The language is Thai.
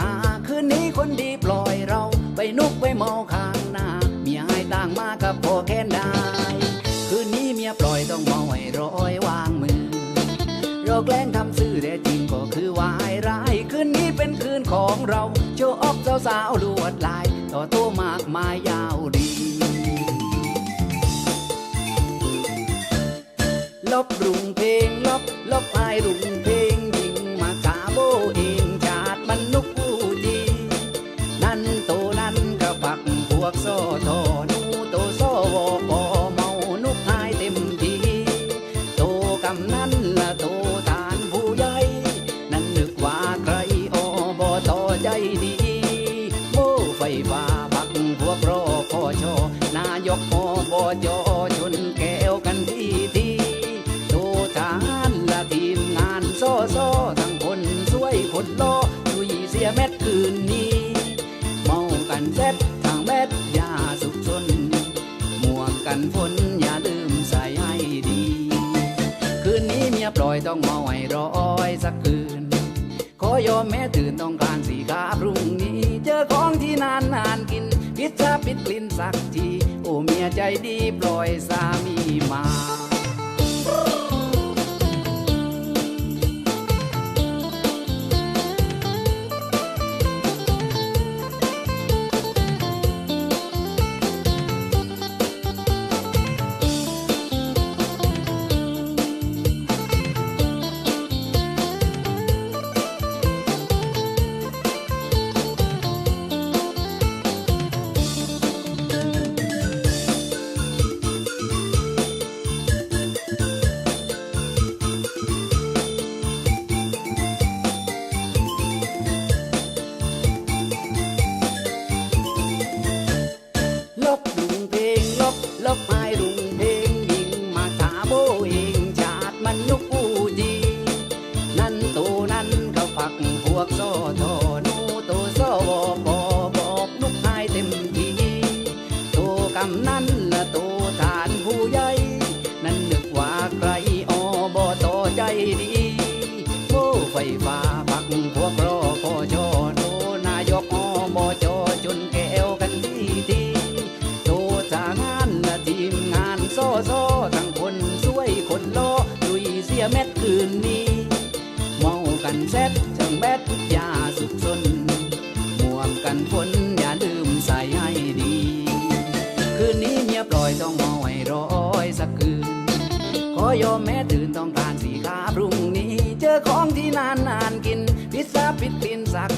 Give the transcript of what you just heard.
หา คืนนี้คนดีปล่อยเรา ไปนุกไปเมาข้างหน้าเมียให้ต่างมากับพอแค่นได้คืนนี้เมียปล่อยต้องเมาให้ร้อยวางมือ เราแกล้งทำซื่อแต่จริงก็คือวายร้าย คืนนี้เป็นคืนของเราโชว์ออกสาวๆลวดลาย นั้นละโตทานผู้ใหญ่นั่นนึกว่าใครอบอต่อใจดีโอ้ไฟฟ้าปักพวกรอพอชอนายกอบจชนแก้วกันทีทีโตทานละทีมงานโซโซทั้งคนสวยคนโลดุยเสียเม็ดคืนนี้ มอยต้องเมาให้ร้อยสักคืน ขอยอมแม้ตื่นต้องการสีกาพรุ่งนี้ เจอของที่นานนานกิน พิซซ่าปิดกลิ่นสักที โอ้เมียใจดีปล่อยสามีมา กพวกโซโทนูตูโซวปอบอกนุกหายเต็มทีตูกำนั้นละตูทานผู้ใหญ่นั่นนึกว่าใครอบอต่อใจดีโอ้ไฟฟ้าปักพวกรอพอจอโนนายกอบอจอจนแก้วกันทีทีโตจางานละทีมงานโซโซทั้งคนสวยคนโลลุยเสียเม็ดคืนนี้เมากันเซ็ต แบดยาสุกสนหมวกกันฝนอย่าลืมใส่ให้ดี คืนนี้เมียปล่อยต้องเมาไว้ร้อยสักคืน ขอยอมแม้ตื่นต้องการสีขาพรุ่งนี้ เจอของที่นานนานกิน พิซซ่าปิดกลินสัก